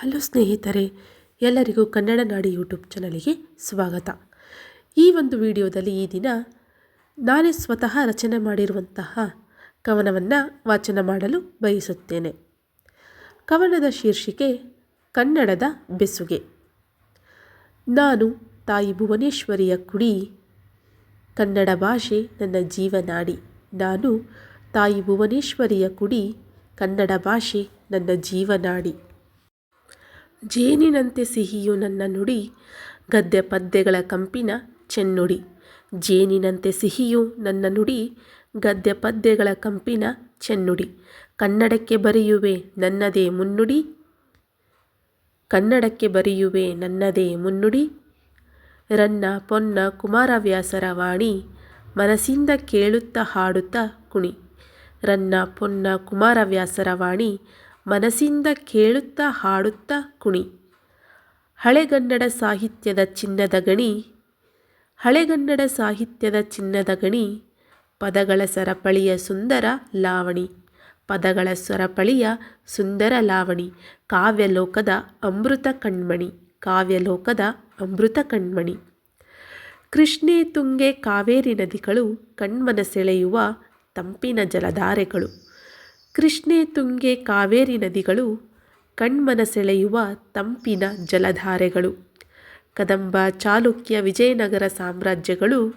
Hello ಸ್ನೇಹಿತರೆ, ಎಲ್ಲರಿಗೂ ಕನ್ನಡ ನಾಡಿ ಯೂಟ್ಯೂಬ್ ಚಾನಲಿಗೆ ಸ್ವಾಗತ. ಈ ಒಂದು ವಿಡಿಯೋದಲ್ಲಿ ಈ ದಿನ ನಾನೇ ಸ್ವತಃ ರಚನೆ ಮಾಡಿರುವಂತಹ ಕವನವನ್ನು ವಾಚನ ಮಾಡಲು ಬಯಸುತ್ತೇನೆ. ಕವನದ ಶೀರ್ಷಿಕೆ, ಕನ್ನಡದ ಬೆಸುಗೆ. ನಾನು ತಾಯಿ ಭುವನೇಶ್ವರಿಯ ಕುಡಿ, ಕನ್ನಡ ಭಾಷೆ ನನ್ನ ಜೀವನಾಡಿ ನಾನು ತಾಯಿ ಭುವನೇಶ್ವರಿಯ ಕುಡಿ, ಕನ್ನಡ ಭಾಷೆ ನನ್ನ ಜೀವನಾಡಿ ಜೇನಿನಂತೆ ಸಿಹಿಯು ನನ್ನ ನುಡಿ ಗದ್ಯ ಪದ್ಯಗಳ ಕಂಪಿನ ಚೆನ್ನುಡಿ. ಜೇನಿನಂತೆ ಸಿಹಿಯು ನನ್ನ ನುಡಿ ಗದ್ಯ ಪದ್ಯಗಳ ಕಂಪಿನ ಚೆನ್ನುಡಿ. ಕನ್ನಡಕ್ಕೆ ಬರೆಯುವೆ ನನ್ನದೇ ಮುನ್ನುಡಿ, ಕನ್ನಡಕ್ಕೆ ಬರೆಯುವೆ ನನ್ನದೇ ಮುನ್ನುಡಿ. ರನ್ನ ಪೊನ್ನ ಕುಮಾರವ್ಯಾಸರ ವಾಣಿ, ಮನಸ್ಸಿಂದ ಕೇಳುತ್ತಾ ಹಾಡುತ್ತಾ ಕುಣಿ. ರನ್ನ ಪೊನ್ನ ಕುಮಾರವ್ಯಾಸರ ವಾಣಿ ಮನಸ್ಸಿಂದ ಕೇಳುತ್ತಾ ಹಾಡುತ್ತಾ ಕುಣಿ. ಹಳೆಗನ್ನಡ ಸಾಹಿತ್ಯದ ಚಿನ್ನದ ಗಣಿ, ಹಳೆಗನ್ನಡ ಸಾಹಿತ್ಯದ ಚಿನ್ನದ ಗಣಿ, ಪದಗಳ ಸರಪಳಿಯ ಸುಂದರ ಲಾವಣಿ, ಪದಗಳ ಸರಪಳಿಯ ಸುಂದರ ಲಾವಣಿ, ಕಾವ್ಯಲೋಕದ ಅಮೃತ ಕಣ್ಮಣಿ, ಕಾವ್ಯಲೋಕದ ಅಮೃತ ಕಣ್ಮಣಿ. ಕೃಷ್ಣೆ ತುಂಗೆ ಕಾವೇರಿ ನದಿಗಳು ಕಣ್ಮನ ಸೆಳೆಯುವ ತಂಪಿನ ಜಲಧಾರೆಗಳು. ಕೃಷ್ಣೆ ತುಂಗೆ ಕಾವೇರಿ ನದಿಗಳು ಕಣ್ಮನ ಸೆಳೆಯುವ ತಂಪಿನ ಜಲಧಾರೆಗಳು, ಕದಂಬ ಚಾಲುಕ್ಯ ವಿಜಯನಗರ ಸಾಮ್ರಾಜ್ಯಗಳು,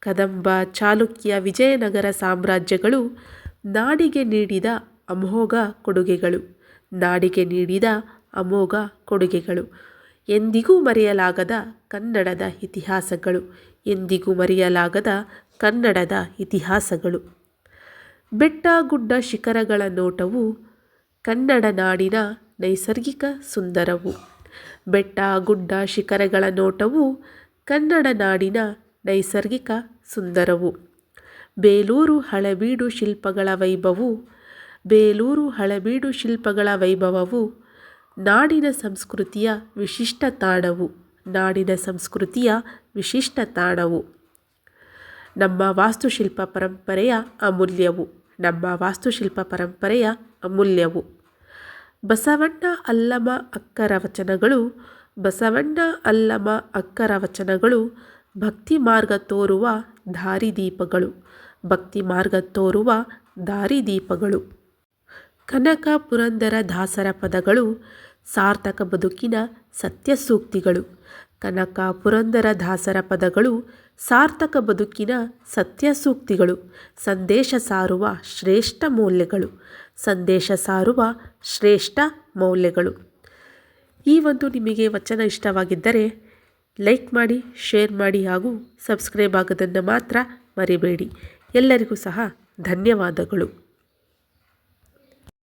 ಕದಂಬ ಚಾಲುಕ್ಯ ವಿಜಯನಗರ ಸಾಮ್ರಾಜ್ಯಗಳು ನಾಡಿಗೆ ನೀಡಿದ ಅಮೋಘ ಕೊಡುಗೆಗಳು, ನಾಡಿಗೆ ನೀಡಿದ ಅಮೋಘ ಕೊಡುಗೆಗಳು. ಎಂದಿಗೂ ಮರೆಯಲಾಗದ ಕನ್ನಡದ ಇತಿಹಾಸಗಳು, ಎಂದಿಗೂ ಮರೆಯಲಾಗದ ಕನ್ನಡದ ಇತಿಹಾಸಗಳು. ಬೆಟ್ಟ ಗುಡ್ಡ ಶಿಖರಗಳ ನೋಟವು ಕನ್ನಡ ನಾಡಿನ ನೈಸರ್ಗಿಕ ಸುಂದರವು. ಬೆಟ್ಟ ಗುಡ್ಡ ಶಿಖರಗಳ ನೋಟವು ಕನ್ನಡ ನಾಡಿನ ನೈಸರ್ಗಿಕ ಸುಂದರವು. ಬೇಲೂರು ಹಳೆಬೀಡು ಶಿಲ್ಪಗಳ ವೈಭವವು, ಬೇಲೂರು ಹಳೆಬೀಡು ಶಿಲ್ಪಗಳ ವೈಭವವು ನಾಡಿನ ಸಂಸ್ಕೃತಿಯ ವಿಶಿಷ್ಟ ತಾಣವು, ನಾಡಿನ ಸಂಸ್ಕೃತಿಯ ವಿಶಿಷ್ಟ ತಾಣವು. ನಮ್ಮ ವಾಸ್ತುಶಿಲ್ಪ ಪರಂಪರೆಯ ಅಮೂಲ್ಯವು. ನಮ್ಮ ವಾಸ್ತುಶಿಲ್ಪ ಪರಂಪರೆಯ ಅಮೂಲ್ಯವು. ಬಸವಣ್ಣ ಅಲ್ಲಮ ಅಕ್ಕರ ವಚನಗಳು, ಬಸವಣ್ಣ ಅಲ್ಲಮ ಅಕ್ಕರ ವಚನಗಳು ಭಕ್ತಿ ಮಾರ್ಗ ತೋರುವ ದಾರಿದೀಪಗಳು, ಭಕ್ತಿ ಮಾರ್ಗ ತೋರುವ ದಾರಿದೀಪಗಳು. ಕನಕ ಪುರಂದರ ದಾಸರ ಪದಗಳು ಸಾರ್ಥಕ ಬದುಕಿನ ಸತ್ಯ ಸೂಕ್ತಿಗಳು ಕನಕ ಪುರಂದರ ದಾಸರ ಪದಗಳು ಸಾರ್ಥಕ ಬದುಕಿನ ಸತ್ಯ ಸೂಕ್ತಿಗಳು ಸಂದೇಶ ಸಾರುವ ಶ್ರೇಷ್ಠ ಮೌಲ್ಯಗಳು. ಸಂದೇಶ ಸಾರುವ ಶ್ರೇಷ್ಠ ಮೌಲ್ಯಗಳು. ಈ ಒಂದು ನಿಮಗೆ ವಚನ ಇಷ್ಟವಾಗಿದ್ದರೆ ಲೈಕ್ ಮಾಡಿ, ಶೇರ್ ಮಾಡಿ ಹಾಗೂ ಸಬ್ಸ್ಕ್ರೈಬ್ ಆಗೋದನ್ನು ಮಾತ್ರ ಮರಿಬೇಡಿ. ಎಲ್ಲರಿಗೂ ಸಹ ಧನ್ಯವಾದಗಳು.